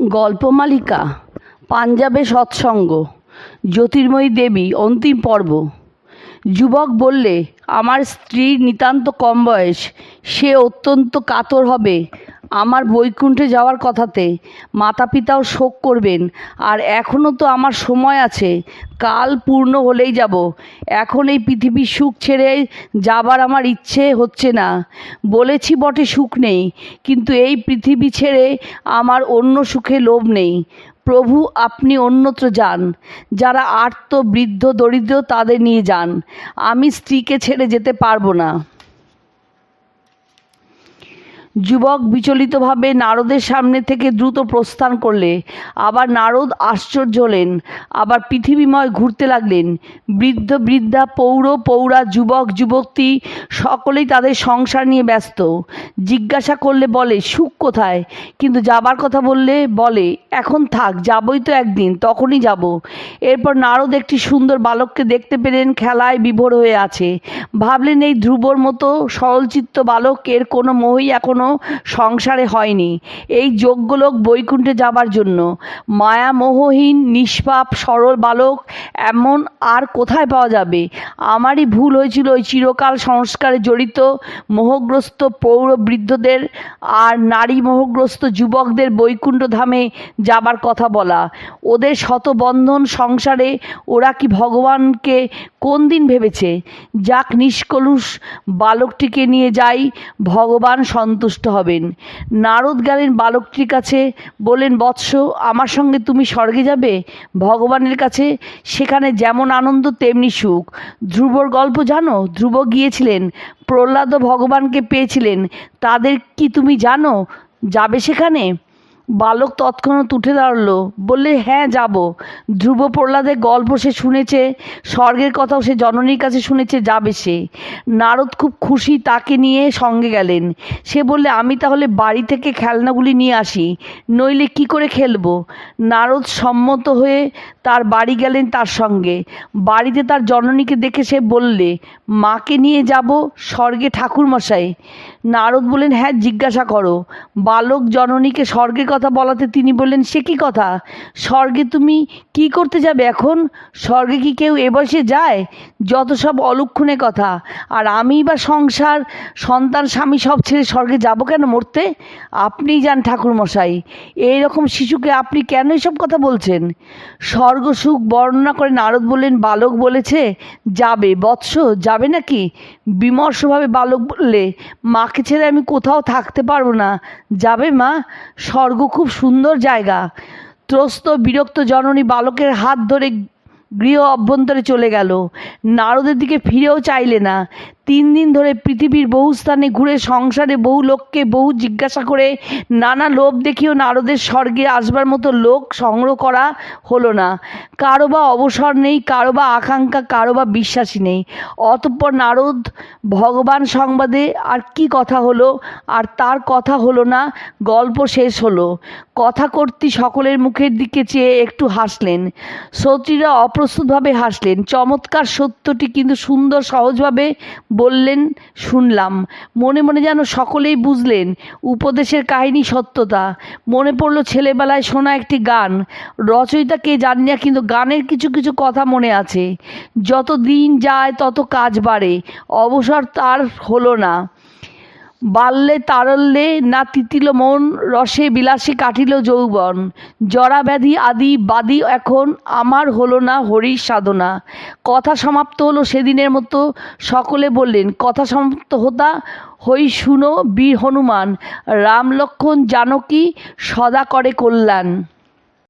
গল্পমালিকা পাঞ্জাবে সৎসঙ্গ, জ্যোতির্ময়ী দেবী, অন্তিম পর্ব। যুবক বললে, আমার স্ত্রীর নিতান্ত কম বয়স, সে অত্যন্ত কাতর হবে আমার বৈকুণ্ঠে যাওয়ার কথাতে মাতা পিতাও শোক করবেন, আর এখনও তো আমার সময় আছে, কাল পূর্ণ হলেই যাব। এখন এই পৃথিবীর সুখ ছেড়ে যাবার আমার ইচ্ছে হচ্ছে না। বলেছি বটে সুখ নেই, কিন্তু এই পৃথিবী ছেড়ে আমার অন্য সুখে লোভ নেই। প্রভু, আপনি অন্যত্র যান। যারা আর্ত, বৃদ্ধ, দরিদ্র, তাদের নিয়ে যান। আমি স্ত্রীকে ছেড়ে যেতে পারব না। যুবক বিচলিতভাবে নারদের সামনে থেকে দ্রুত প্রস্থান করলে, আবার নারদ আশ্চর্য হলেন, আবার পৃথিবীময় ঘুরতে লাগলেন। বৃদ্ধ, বৃদ্ধা, পৌর, পৌরা, যুবক, যুবতী, সকলেই তাদের সংসার নিয়ে ব্যস্ত। জিজ্ঞাসা করলে বলে, সুখ কোথায়? কিন্তু যাবার কথা বললে বলে, এখন থাক, যাবই তো একদিন, তখনই যাব। এরপর নারদ একটি সুন্দর বালককে দেখতে পেলেন, খেলায় বিভোর হয়ে আছে। ভাবলেন এই ধ্রুবর মতো সরলচিত্ত বালক, এর কোনো মোহই এখনও সংসারে হয়নি। এই যোগ্য লোক বৈকুণ্ঠে যাবার জন্য। মায়া মোহহীন নিষ্পাপ, সরল বালক, এমন আর কোথায় পাওয়া যাবে? আমারই ভুল হয়েছিল ওই চিরকাল সংস্কারে জড়িত মোহগ্রস্ত পৌর বৃদ্ধদের আর নারী মোহগ্রস্ত যুবকদের বৈকুণ্ঠ ধামে যাবার কথা বলা। ওদের শতবন্ধন সংসারে ওরা কি ভগবানকে কোন দিন ভেবেছে? যাক নিষ্কলুষ বালকটিকে নিয়ে যাই, ভগবান সন্তুষ্ট। হবেন। নারদ গেলেন, বালকটির কাছে বলেন বৎস, আমার সঙ্গে তুমি স্বর্গে যাবে? ভগবানের কাছে সেখানে যেমন আনন্দ, তেমনি সুখ। ধ্রুবর গল্প জানো? ধ্রুব গিয়েছিলেন প্রহ্লাদ ভগবানকে পেয়েছিলেন। তাদের কি তুমি জানো? যাবে সেখানে? বালক তৎক্ষণাৎ উঠে দাঁড়াল। বললে হ্যাঁ যাব। ধ্রুব প্রহ্লাদের গল্প সে শুনেছে, স্বর্গের কথাও সে জননীর কাছে শুনেছে, যাবে সে। নারদ খুব খুশি তাকে নিয়ে সঙ্গে গেলেন। সে বললে, আমি তাহলে বাড়ি থেকে খেলনাগুলি নিয়ে আসি, নইলে কি করে খেলব? নারদ সম্মত হয়ে তার বাড়ি গেলেন তার সঙ্গে। বাড়িতে তার জননীকে দেখে সে বললে, মাকে নিয়ে যাব স্বর্গে ঠাকুরমশাই। নারদ বললেন হ্যাঁ জিজ্ঞাসা করো। বালক জননীকে স্বর্গের কথা বলাতে তিনি বললেন, সে কি কথা? স্বর্গে তুমি কি করতে যাবে এখন? স্বর্গে কি কেউ এ বয়সে যায়? যত সব অলক্ষণে কথা। আর আমি বা সংসার, সন্তান, স্বামী সব ছেড়ে স্বর্গে যাব কেন মরতে? আপনিই যান ঠাকুরমশাই। এই রকম শিশুকে আপনি কেন এসব কথা বলছেন? স্বর্গ সুখ বর্ণনা করে নারদ বললেন, বালক বলেছে, যাবে। বৎস, যাবে নাকি? বিমর্ষভাবে বালক বললে মাকে ছেড়ে আমি কোথাও থাকতে পারব না। যাবে মা? স্বর্গ খুব সুন্দর জায়গা। ত্রস্ত বিরক্ত জননী বালকের হাত ধরে গৃহ অভ্যন্তরে চলে গেল। নারদের দিকে ফিরেও চাইলে না। তিন দিন ধরে পৃথিবীর বহু স্থানে ঘুরে সংসারে বহু লোককে বহু জিজ্ঞাসা করে নানা লোভ দেখিয়েও নারদের স্বর্গে আসবার মতো লোক সংগ্রহ করা হলো না। কারও বা অবসর নেই, কারও বা আকাঙ্ক্ষা, কারও বা বিশ্বাসী নেই। অতঃপর নারদ ভগবান সংবাদে আর কি কথা হলো আর তার কথা হলো না, গল্প শেষ হলো। কথা কর্তী সকলের মুখের দিকে চেয়ে একটু হাসলেন। শ্রোত্রীরা অপ্রস্তুতভাবে হাসলেন। চমৎকার সত্যটি কিন্তু সুন্দর, সহজভাবে বললেন, শুনলাম। মনে মনে যেন সকলেই বুঝলেন, উপদেশের কাহিনী সত্যতা। মনে পড়ল ছেলেবেলায় শোনা একটি গান। রচয়িতা কে জানি না, কিন্তু গানের কিছু কিছু কথা মনে আছে। যত দিন যায়, তত কাজ বাড়ে। অবসর তার হলো না। বাল্যে তারল্যে না তিতিল মন, রসে বিলাসে কাটিল যৌবন। জরা ব্যাধি আদি বাদি এখন আমার হলো না হরির সাধনা। কথা সমাপ্ত হলো সেদিনের মতো, সকলে বললেন, কথা সমাপ্ত হতা? হই শুনো বীর হনুমান রাম লক্ষ্মণ জানকী সদা করে কল্যাণ।